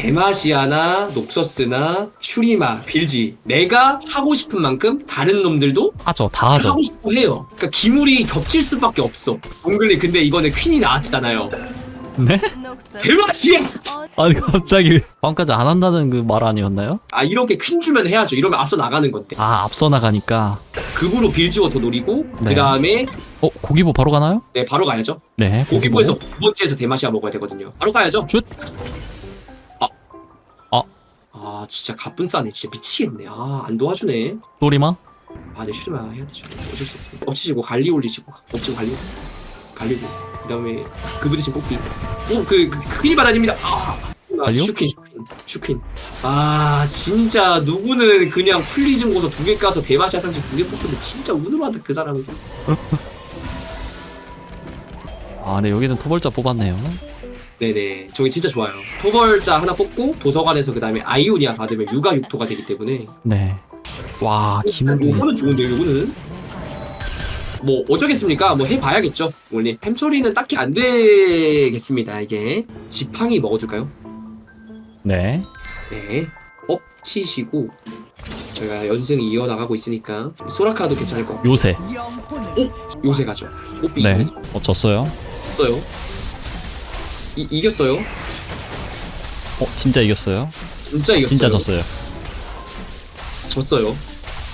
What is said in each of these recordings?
데마시아나 녹서스나 슈리마 빌지 내가 하고 싶은 만큼 다른 놈들도 하죠 다 하죠 하고 싶어 해요. 그러니까 기물이 겹칠 수밖에 없어. 동글님 근데 이거는 퀸이 나왔잖아요. 네? 데마시아! 아니 갑자기 방금까지 안 한다는 그 말 아니었나요? 아 이렇게 퀸 주면 해야죠. 이러면 앞서 나가는 건데. 아 앞서 나가니까 극으로 빌지워 더 노리고 네. 그 다음에 어 고기보 바로 가나요? 네 바로 가야죠. 네 고기보 고기부에서 두 번째에서 데마시아 먹어야 되거든요. 바로 가야죠. 슛! 아. 아. 아 진짜 가뿐 싸네. 진짜 미치겠네. 아 안 도와주네. 또리마? 아, 네, 슈르마 해야 되죠. 어쩔 수 없습니다. 엎치시고 갈리 올리시고, 엎치고 갈리, 갈리고, 그 다음에 그부 대신 뽑기. 오, 그, 그, 그 퀸이 바다입니다. 아, 갈리오? 슈퀸, 슈퀸, 슈퀸. 아, 진짜 누구는 그냥 플리즘 고서 두 개 까서 대마시아 상식 두개 뽑는데 진짜 운으로 한다 그 사람은. 아네 여기는 토벌자 뽑았네요 네네, 저기 진짜 좋아요. 토벌자 하나 뽑고 도서관에서 그 다음에 아이오니아 받으면 육아 육토가 되기 때문에 네 와 김우기 요거는 좋은데요, 요거는. 뭐 어쩌겠습니까? 뭐 해봐야겠죠. 원래 템 처리는 딱히 안 되겠습니다. 이게 지팡이 먹어줄까요? 네 네. 업 치시고 저희가 연승 이어나가고 있으니까 소라카도 괜찮을 것 같고 요새 요새 가죠. 뽀삐 네 네. 어, 졌어요 졌어요. 이, 이겼어요. 어 진짜 이겼어요 진짜 이겼어요. 진짜 졌어요 졌어요.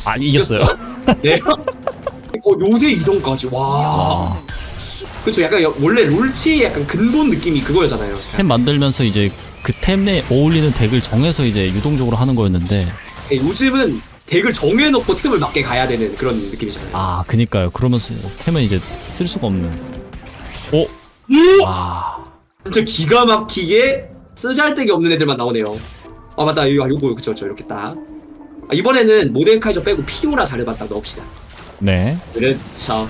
아 이겼어요 네. 어 요새 이성까지 와. 와. 그렇죠. 약간 여- 원래 롤치의 약간 근본 느낌이 그거였잖아요. 템 만들면서 이제 그 템에 어울리는 덱을 정해서 이제 유동적으로 하는 거였는데 네, 요즘은 덱을 정해놓고 템을 맞게 가야 되는 그런 느낌이잖아요. 아 그니까요 그러면서 템은 이제 쓸 수가 없는 오! 오! 와 진짜 기가 막히게 쓰잘데기 없는 애들만 나오네요. 아 맞다 이거 요거 그쵸 그쵸 이렇게 딱. 아, 이번에는 모덴카이저 빼고 피오라 딱 넣읍시다. 네. 그렇죠.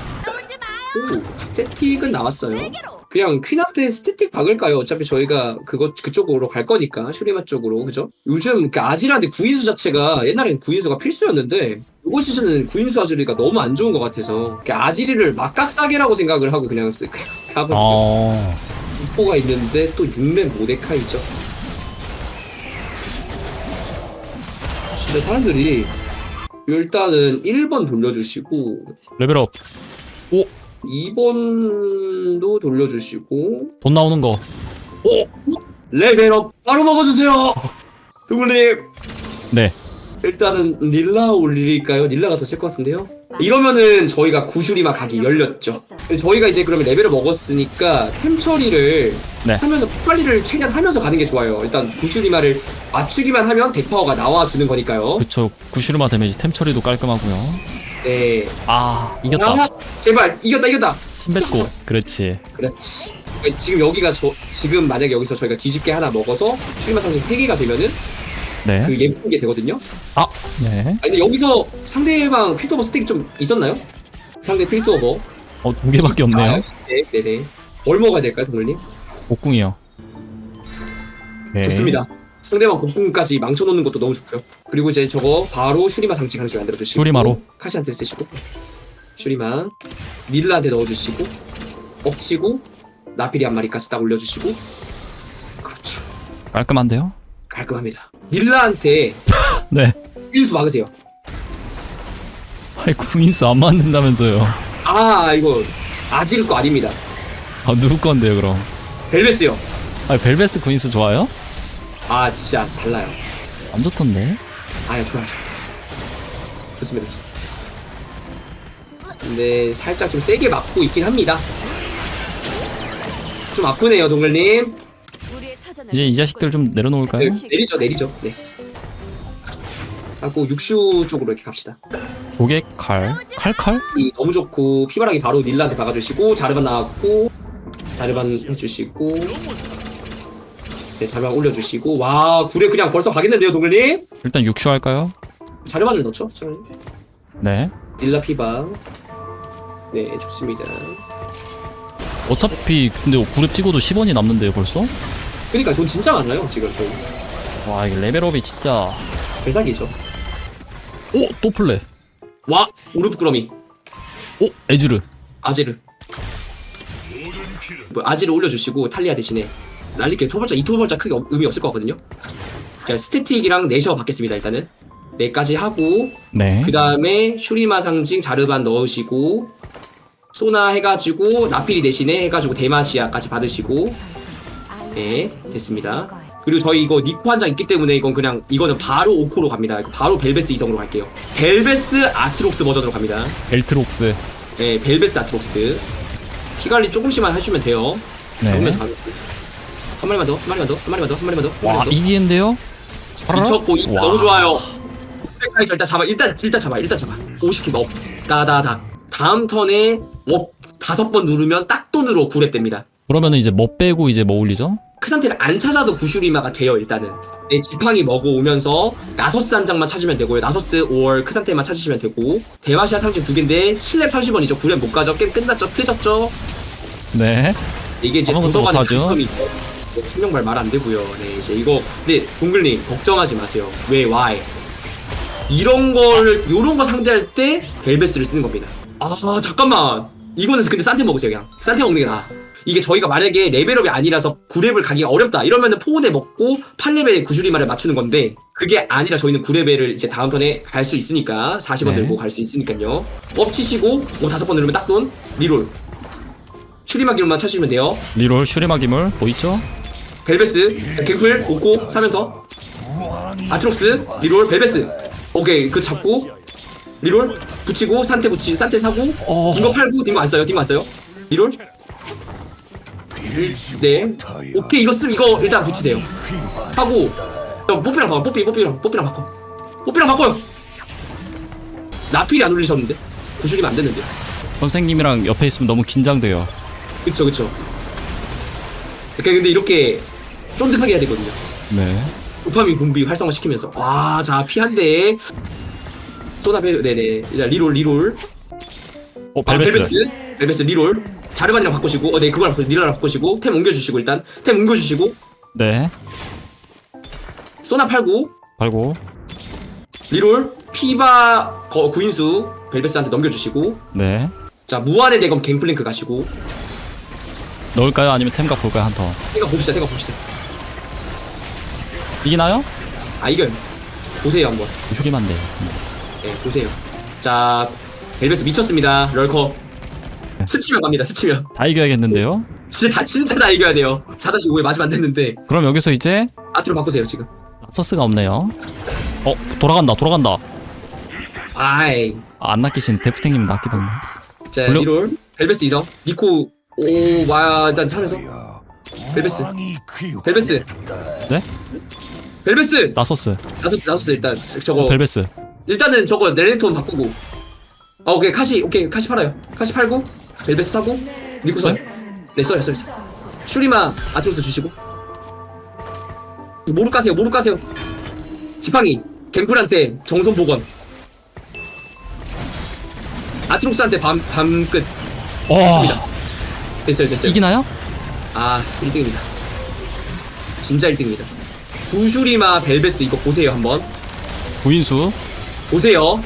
오 스태틱은 나왔어요. 그냥 퀸한테 스태틱 박을까요? 어차피 저희가 그거 그쪽으로 갈 거니까 슈리마 쪽으로 그죠? 요즘 그 아질한테 구인수 자체가 옛날엔 구인수가 필수였는데 이번 시즌은 구인수 아질이가 너무 안 좋은 것 같아서 그 아질이를 막각사계라고 생각을 하고 그냥 쓰 가버 어. 포가 있는데 또 6렙 모데카이죠. 진짜 사람들이 일단은 1번 돌려주시고 레벨업. 2번도 돌려주시고 돈 나오는 거. 레벨업 바로 먹어주세요. 두글님 네. 일단은 닐라 올릴까요? 닐라가 더 셀 것 같은데요. 이러면은 저희가 구슈리마 각이 열렸죠. 저희가 이제 그러면 레벨을 먹었으니까 템 처리를 네. 하면서 폭발리를 최대한 하면서 가는 게 좋아요. 일단 구슈리마를 맞추기만 하면 덱파워가 나와주는 거니까요. 그쵸. 구슈르마 데미지 템 처리도 깔끔하고요. 네. 아 이겼다. 아, 제발 이겼다 이겼다. 침 뱉고. 그렇지. 그렇지. 지금 여기가 저 지금 만약에 여기서 저희가 뒤집게 하나 먹어서 슈리마 상식 3개가 되면은 네. 그 예쁜 게 되거든요. 아 네. 아니 근데 여기서 상대방 필드오버 스택이 좀 있었나요? 상대 필드오버 어 두 개밖에 없네요. 네, 네네 뭘 먹어야 될까요 동물님? 복궁이요. 네. 좋습니다 상대방 곡궁까지 망쳐놓는 것도 너무 좋고요 그리고 이제 저거 바로 슈리마 상징 한개 만들어주시고 슈리마로. 카시한테 쓰시고 슈리마 닐라한테 넣어주시고 엎치고 나필이 한 마리까지 딱 올려주시고 그렇죠 깔끔한데요? 깔끔합니다 닐라한테 네. 인수 막으세요 아이 구인수 안 맞는다면서요. 아 이거 아질 거 아닙니다 아 누구 건데요 그럼? 벨베스요 아 벨베스 구인수 좋아요? 아 진짜 달라요 안 좋던데. 아야 좋아요 좋아요. 좋습니다 좋습니다 근데 살짝 좀 세게 맞고 있긴 합니다 좀 아프네요 동글님 이제 이 자식들 좀 내려놓을까요? 네, 내리죠 내리죠 네 하고 육슈 쪽으로 이렇게 갑시다 조개 칼 칼칼? 이 너무 좋고 피바라기 바로 닐라한테 박아주시고 자르반 나왔고 자르반 해주시고 네 자르반 올려주시고 와 굴에 그냥 벌써 가겠는데요 동글님 일단 육슈 할까요? 자르반을 넣죠 자르반. 네. 닐라 피바 네 좋습니다 어차피 근데 구렙 찍어도 10원이 남는데요 벌써? 그러니까 돈 진짜 많아요 지금 저희 와 이게 레벨업이 진짜 대사기죠 오! 또 플레 와 우르프 꾸러미 오! 에즈르 아지르 뭐 아지르 올려주시고 탈리아 대신에 날릴게요. 토벌자, 이 토벌자 크게 없- 의미 없을 것 같거든요. 자, 스태틱이랑 내셔 받겠습니다, 일단은. 네까지 하고, 네. 그 다음에 슈리마 상징 자르반 넣으시고, 소나 해가지고, 나피리 대신에 해가지고 데마시아까지 받으시고, 네, 됐습니다. 그리고 저희 이거 니코 한 장 있기 때문에 이건 그냥, 이거는 바로 5코로 갑니다. 바로 벨베스 이성으로 갈게요. 벨베스 아트록스 버전으로 갑니다. 벨트록스. 네, 벨베스 아트록스. 피 관리 조금씩만 해주면 돼요. 네. 잡으면서 가면 돼요. 한 마리만 더, 한 마리만 더, 한 마리만 더, 한 마리만 더. 한와 마리만 더. 이기인데요? 미쳤고 이- 와. 너무 좋아요. 끝까지 일단 잡아, 일단 일단 잡아, 일단 잡아. 50킬 업, 다다다. 다음 턴에 업 다섯 번 누르면 딱 돈으로 9렙 됩니다. 그러면은 이제 뭐 빼고 이제 뭐 올리죠? 그 상태를 안 찾아도 구슈리마가 돼요 일단은. 네, 지팡이 먹어오면서 나서스 한 장만 찾으면 되고요. 나서스 5월 크 상태만 찾으시면 되고 대마시아 상징 두 개인데 7렙 30원이죠. 9렙 못 가죠. 게임 끝났죠. 트졌죠. 네. 이게 이제 아무것도 도서관의 못하죠. 단점이죠. 네, 청룡발 말 안 되고요. 네 이제 이거 근데 동글님 걱정하지 마세요. 왜 why? 이런 걸 요런 거 상대할 때 벨베스를 쓰는 겁니다. 아 잠깐만 이거는 근데 산테 먹으세요 그냥 산테 먹는 게 나아. 이게 저희가 만약에 레벨업이 아니라서 9레벨 가기 가 어렵다. 이러면은 포온에 먹고 8레벨 구슈리마를 맞추는 건데 그게 아니라 저희는 9레벨을 이제 다음 턴에 갈 수 있으니까 40원 네. 들고 갈 수 있으니까요. 업 치시고 뭐 다섯 번 누르면 딱돈. 리롤. 슈리마기로만 찾으시면 돼요. 리롤 슈리마 기물. 보이죠? 벨베스 갱플 오코 사면서. 아트록스 리롤 벨베스. 오케이 그 잡고 리롤 붙이고 산테 붙이 산테 사고. 어. 딩거 팔고 딩거 안 써요? 딩거 안 써요? 리롤 네. 오케이 이거 쓰 이거 일단 붙이세요. 하고 저 뽀삐랑 바꿔 뽀삐 뽀삐랑 뽀삐랑 바꿔. 뽀삐랑 바꿔요. 나필이 안 올리셨는데? 구슬이면 안 됐는데? 선생님이랑 옆에 있으면 너무 긴장돼요. 그쵸 그쵸. 그러니까 근데 이렇게 쫀득하게 해야 되거든요. 네. 도파민 분비 활성화 시키면서. 와자 피한대 쏘나베 네네. 일단 리롤 리롤. 어 아, 벨베스. 벨베스? 벨베스 리롤 자르반이랑 바꾸시고 어네 그거랑 바꾸시고 리롤랑 바꾸시고 템 옮겨주시고 일단 템 옮겨주시고 네. 쏘나 팔고 팔고. 리롤 피바 거, 구인수 벨베스한테 넘겨주시고 네. 자 무한의 대검 갱플랭크 가시고 넣을까요? 아니면 템각 볼까요? 한 턴. 생각 봅시다 생각 봅시다 이기나요? 아 이겨요 보세요 한번 슈리만데. 네 보세요 자 벨베스 미쳤습니다 럴커 스치면 갑니다 스치면 다 이겨야겠는데요? 진짜 다 진짜 다 이겨야 돼요. 자다시 오해 맞으면 안 됐는데 그럼 여기서 이제 아트로 바꾸세요 지금. 서스가 없네요. 어 돌아간다 돌아간다. 아이 아, 안 낚이신 데프탱님 낚이던데. 자 물론- 리롤 벨베스 이성 니코 오와 일단 차면서 벨베스 벨베스 네? 벨베스 나 서스. 나섰어 나섰어 일단 저거 벨베스. 일단은 저거 렐렌톤 바꾸고 아 오케이 카시 오케이 카시 팔아요 카시 팔고 벨베스 사고? 니코 써요 네 써요 써요 써요. 슈리마 아트로스 주시고. 모루 까세요 모루 까세요. 지팡이 갱쿨한테 정손 복원. 아트록스한테 밤, 밤끝. 어. 됐습니다. 됐어요 됐어요. 이기나요? 아 1등입니다. 진짜 1등입니다. 구슈리마 벨베스 이거 보세요 한번. 구인수. 보세요.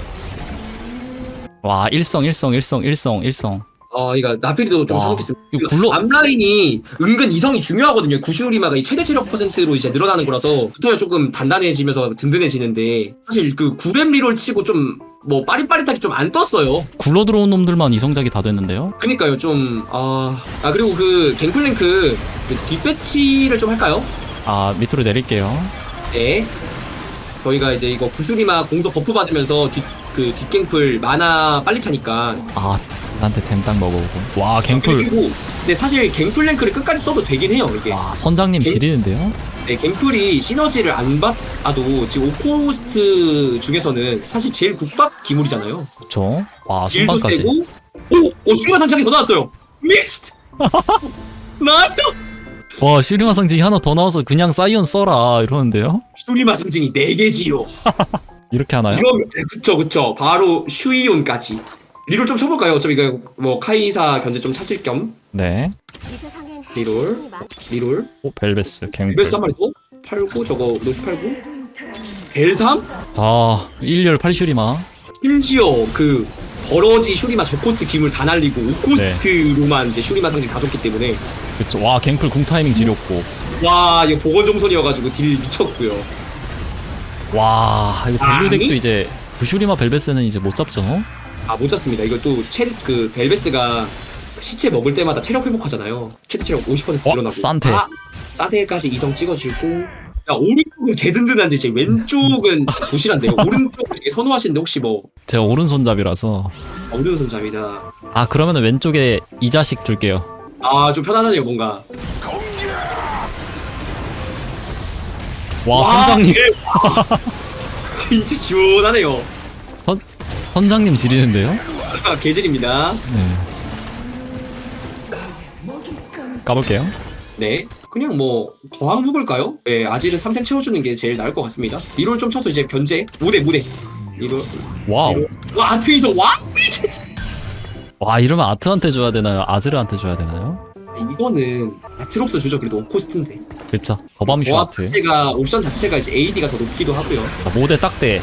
와 일성 일성 일성 일성 일성. 어, 이거 나필이도 좀 와, 사먹겠습니다. 이거 굴러- 앞라인이 은근 이성이 중요하거든요. 구슈리마가 이 최대 체력 퍼센트로 이제 늘어나는 거라서 붙어야 조금 단단해지면서 든든해지는데 사실 그 구렘 리롤 치고 좀 뭐 빠릿빠릿하게 좀 안 떴어요. 굴러 들어온 놈들만 이성작이 다 됐는데요. 그니까요 좀 아, 아 그리고 그 갱플랭크 그 뒷배치를 좀 할까요? 아 밑으로 내릴게요. 네. 저희가 이제 이거 구슈리마 공석 버프 받으면서 뒷 그 뒷갱플 마나 빨리 차니까 아 나한테 템딱 먹어오고. 와 갱플. 그리고 근데 사실 갱플랭크를 끝까지 써도 되긴 해요 이게. 와 선장님 갱- 지리는데요. 네, 갱플이 시너지를 안 받아도 지금 오코스트 중에서는 사실 제일 국밥 기물이잖아요. 그쵸? 와 딜도 순방까지. 세고 오! 오 슈리마 상장이 더 나왔어요. 믹스드! 나이스! 와 슈리마 상징이 하나 더 나와서 그냥 사이언 써라 이러는데요. 슈리마 상징이 4개지요. 이렇게 하나요? 이러면 네, 그쵸 그쵸. 바로 슈이온까지. 리롤 좀 쳐볼까요? 어차피 이거 뭐 카이사 견제 좀 찾을 겸 네. 리롤 리롤 오 벨베스 갱플. 베스 한 마리 더 팔고 저거 노트 팔고 벨삼? 자 1열 8슈리마. 심지어 그 버러지 슈리마 저코스트 기물 다 날리고 오코스트로만 이제 슈리마 상징 다 줬기 때문에 그쵸. 와 갱플 궁 타이밍 지렸고. 와 이거 보건종선이어가지고 딜 미쳤고요 와 이거? 벨류덱도 이제 부슈리마 벨베스는 이제 못 잡죠 아못 잡습니다. 이거 또체 그 벨베스가 시체 먹을 때마다 체력 회복하잖아요. 최대 체력 50% 어? 늘어나고. 산테. 아, 산테까지 이성 찍어주고. 야 오른쪽은 개 든든한데 이제 왼쪽은 부실한데요. 오른쪽 되게 선호하시는데 혹시 뭐? 제가 오른손잡이라서. 아, 오른손잡이다. 아 그러면 은 왼쪽에 이 자식 줄게요. 아 좀 편안하네요 뭔가. 와 와, 선장님. 예. 진짜 시원하네요. 선, 선장님 지리는데요? 아, 개질입니다. 네. 가볼게요. 네. 그냥 뭐 거항 묵을까요? 네 아지를 3템 채워주는 게 제일 나을 것 같습니다. 리롤 좀 쳐서 이제 견제. 무대 무대. 리롤 와우. 리롤. 와 아트이성 와. 와 이러면 아트한테 줘야 되나요? 아즈르한테 줘야 되나요? 이거는 아트록스 주죠. 그래도 코스트인데. 그쵸. 버밤슈 조합 아트. 자체가 옵션 자체가 이제 AD가 더 높기도 하고요. 자, 모델 딱대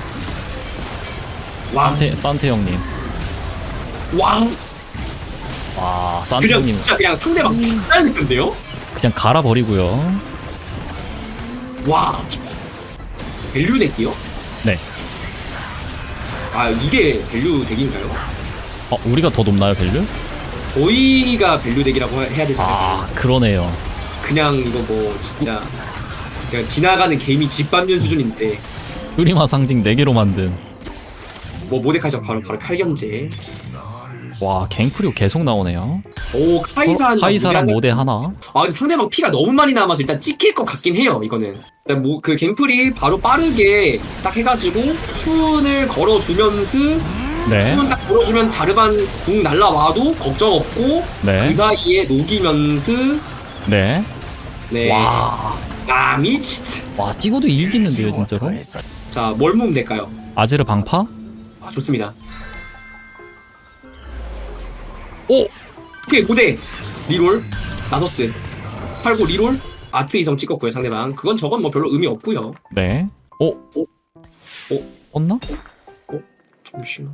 와, 산테, 산테 형님 와와 산테 그냥 형님 진짜 그냥 상대방 피날리는데요? 그냥 갈아버리고요 와 밸류 덱이요? 네 아 이게 밸류 덱인가요? 어, 우리가 더 높나요 밸류? 저희가 밸류 덱이라고 해야 되잖아요 아 그러네요 그냥 이거 뭐 진짜 그냥 지나가는 개미 집밥년 수준인데 프리마 상징 4개로 만든 뭐 모데카이저 바로 바로 칼견제 와 갱프리오 계속 나오네요 오 카이사 어, 카이사랑 모델 하나 아 근데 상대방 피가 너무 많이 남아서 일단 찍힐 것 같긴 해요 이거는 뭐 그 갱플이 바로 빠르게 딱 해가지고 수은을 걸어주면서 네 수은 딱 걸어주면 자르반 궁 날라와도 걱정 없고 네. 그 사이에 녹이면서 네. 네. 와. 아 미치. 와 찍어도 이기는데요 진짜로? 자 뭘 모으면 될까요? 아지르 방파? 아 좋습니다. 오 오케이 고대 리롤 나서스 팔고 리롤 아트 이성 찍었고요 상대방 그건 저건 뭐 별로 의미 없고요. 네. 오. 오. 오. 었나? 잠시만.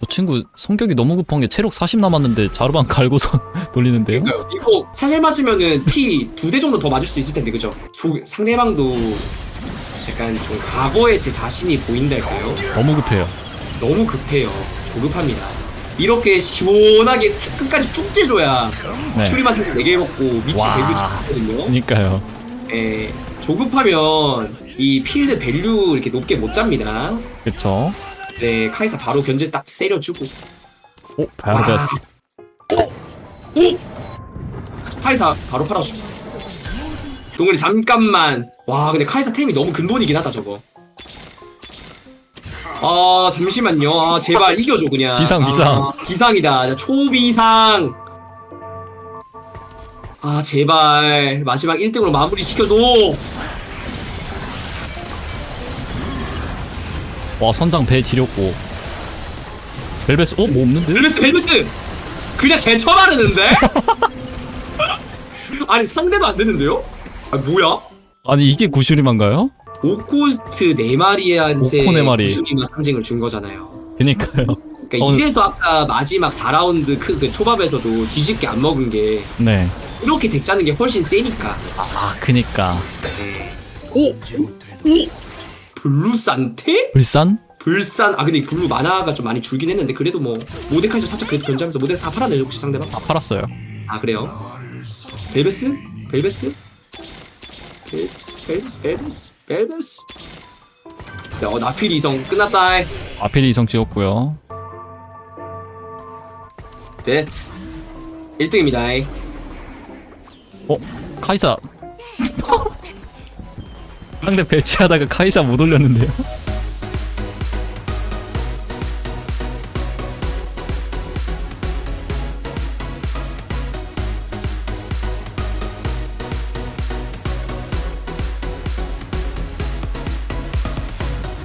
저 친구 성격이 너무 급한 게 체력 40 남았는데 자르반 갈고서 돌리는데요? 그러니까요. 이거 사실 맞으면은 피 두 대 정도 더 맞을 수 있을 텐데 그죠? 소, 상대방도 약간 좀 과거의 제 자신이 보인달까요? 너무 급해요. 너무 급해요. 조급합니다. 이렇게 시원하게 쭉 끝까지 쭉 째줘야 네. 추리만 살짝 4개 먹고 미치 와. 밸류 잡거든요. 그니까요. 예, 조급하면 이 필드 밸류 이렇게 높게 못 잡니다. 그쵸? 네, 카이사 바로 견제 딱 세려주고. 오 바야베스. 오! 카이사 바로 팔아주고. 동글이 잠깐만. 와, 근데 카이사 템이 너무 근본이긴 하다 저거. 아 잠시만요. 아 제발 이겨줘 그냥. 비상, 비상. 아, 비상이다. 자, 초비상. 아 제발 마지막 1등으로 마무리 시켜줘. 와 선장 배 지렸고. 벨베스 어? 뭐 없는데? 벨베스 벨베스 그냥 개쳐 바르는데? 아니 상대도 안 되는데요? 아 뭐야? 아니 이게 구슈리만가요? 오코스트 네 마리한테 오코 네 마리. 구슈리마 상징을 준 거잖아요. 그니까요. 그러니까 어. 이래서 아까 마지막 4라운드 그, 그 초밥에서도 뒤집게 안 먹은 게 네. 이렇게 덱 짜는 게 훨씬 세니까. 아 그니까. 네. 오, 오, 블루 산테? 불산? 불산 아 근데 이 블루 만화가 좀 많이 줄긴 했는데 그래도 뭐 모데카이저 살짝 그래도 견제하면서 모데카 다 팔아내요 혹시 상대방? 다 팔았어요. 아 그래요? 벨베스? 벨베스? 벨베스 벨베스 벨베스 벨베스 야, 어, 나필 이성 끝났다 아필이 이성 찍었고요. 넷 1등입니다 어? 카이사. 상대 배치하다가 카이사 못 올렸는데요?